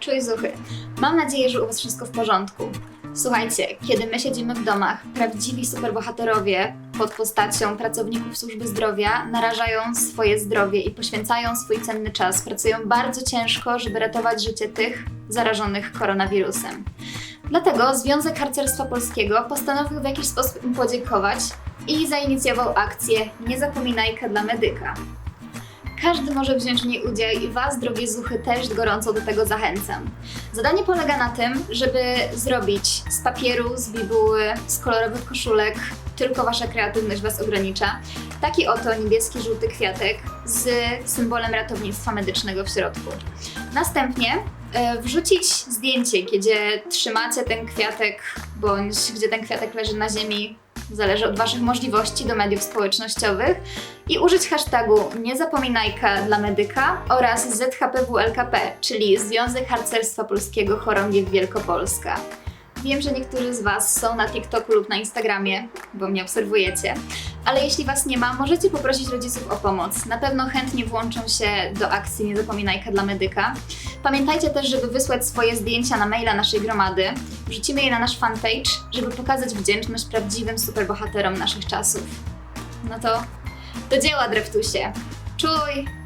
Czuj zuchy. Mam nadzieję, że u Was wszystko w porządku. Słuchajcie, kiedy my siedzimy w domach, prawdziwi superbohaterowie pod postacią pracowników służby zdrowia narażają swoje zdrowie i poświęcają swój cenny czas. Pracują bardzo ciężko, żeby ratować życie tych zarażonych koronawirusem. Dlatego Związek Harcerstwa Polskiego postanowił w jakiś sposób im podziękować i zainicjował akcję Nie zapominajka dla medyka. Każdy może wziąć w niej udział i Was, drogie zuchy, też gorąco do tego zachęcam. Zadanie polega na tym, żeby zrobić z papieru, z bibuły, z kolorowych koszulek, tylko Wasza kreatywność Was ogranicza, taki oto niebieski, żółty kwiatek z symbolem ratownictwa medycznego w środku. Następnie e, wrzucić zdjęcie, gdzie trzymacie ten kwiatek, bądź gdzie ten kwiatek leży na ziemi, zależy od Waszych możliwości do mediów społecznościowych i użyć hashtagu niezapominajka dla medyka oraz ZHPWLKP, czyli Związek Harcerstwa Polskiego Chorągiew Wielkopolska. Wiem, że niektórzy z Was są na TikToku lub na Instagramie, bo mnie obserwujecie, ale jeśli Was nie ma, możecie poprosić rodziców o pomoc. Na pewno chętnie włączą się do akcji Niezapominajka dla medyka. Pamiętajcie też, żeby wysłać swoje zdjęcia na maila naszej gromady. Wrzucimy je na nasz fanpage, żeby pokazać wdzięczność prawdziwym superbohaterom naszych czasów. No to do dzieła, dreptusie! Czuj!